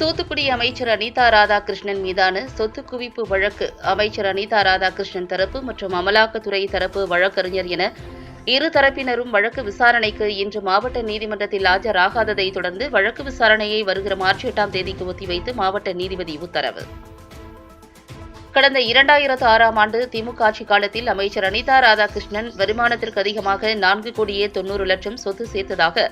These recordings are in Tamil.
தூத்துக்குடி அமைச்சர் அனிதா ராதாகிருஷ்ணன் மீதான சொத்து குவிப்பு வழக்கு அமைச்சர் அனிதா ராதாகிருஷ்ணன் தரப்பு மற்றும் அமலாக்கத்துறை தரப்பு வழக்கறிஞர் என இரு தரப்பினரும் வழக்கு விசாரணைக்கு இன்று மாவட்ட நீதிமன்றத்தில் ஆஜராகாததை தொடர்ந்து வழக்கு விசாரணையை வருகிற மார்ச் எட்டாம் தேதிக்கு ஒத்திவைத்து மாவட்ட நீதிபதி உத்தரவு. கடந்த இரண்டாயிரத்து ஆறாம் ஆண்டு திமுக ஆட்சி காலத்தில் அமைச்சர் அனிதா ராதாகிருஷ்ணன் வருமானத்திற்கு அதிகமாக நான்கு கோடியே தொன்னூறு லட்சம் சொத்து சேர்த்ததாக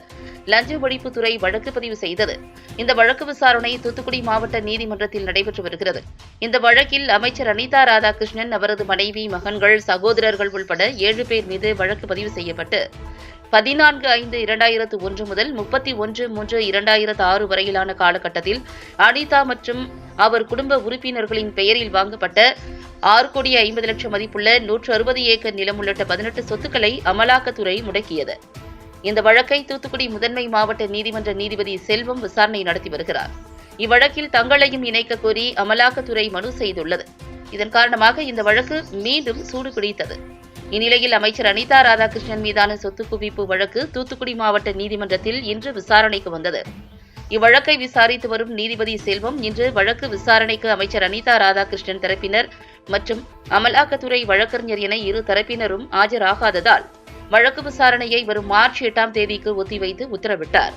லஞ்ச ஒழிப்புத்துறை வழக்கு பதிவு செய்தது. இந்த வழக்கு விசாரணை தூத்துக்குடி மாவட்ட நீதிமன்றத்தில் நடைபெற்று வருகிறது. இந்த வழக்கில் அமைச்சர் அனிதா ராதாகிருஷ்ணன் அவரது மனைவி மகன்கள் சகோதரர்கள் உள்பட ஏழு பேர் மீது வழக்கு பதிவு செய்யப்பட்டு பதினான்கு ஐந்து இரண்டாயிரத்து ஒன்று முதல் முப்பத்தி ஒன்று மூன்று இரண்டாயிரத்து ஆறு வரையிலான காலகட்டத்தில் அனிதா மற்றும் அவர் குடும்ப உறுப்பினர்களின் பெயரில் வாங்கப்பட்ட ஆறு கோடி ஐம்பது லட்சம் மதிப்புள்ள நூற்று அறுபது ஏக்கர் நிலம் உள்ளிட்ட பதினெட்டு சொத்துக்களை அமலாக்கத்துறை முடக்கியது. இந்த வழக்கை தூத்துக்குடி முதன்மை மாவட்ட நீதிமன்ற நீதிபதி செல்வம் விசாரணை நடத்தி வருகிறார். இவ்வழக்கில் தங்களையும் இணைக்க கோரி அமலாக்கத்துறை மனு செய்துள்ளது. இதன் காரணமாக இந்த வழக்கு மீண்டும் சூடு பிடித்தது. இந்நிலையில் அமைச்சர் அனிதா ராதாகிருஷ்ணன் மீதான சொத்து குவிப்பு வழக்கு தூத்துக்குடி மாவட்ட நீதிமன்றத்தில் இன்று விசாரணைக்கு வந்தது. இவ்வழக்கை விசாரித்து வரும் நீதிபதி செல்வம் இன்று வழக்கு விசாரணைக்கு அமைச்சர் அனிதா ராதாகிருஷ்ணன் தரப்பினர் மற்றும் அமலாக்கத்துறை வழக்கறிஞர் என இரு தரப்பினரும் ஆஜராகாததால் வழக்கு விசாரணையை வரும் மார்ச் எட்டாம் தேதிக்கு ஒத்திவைத்து உத்தரவிட்டார்.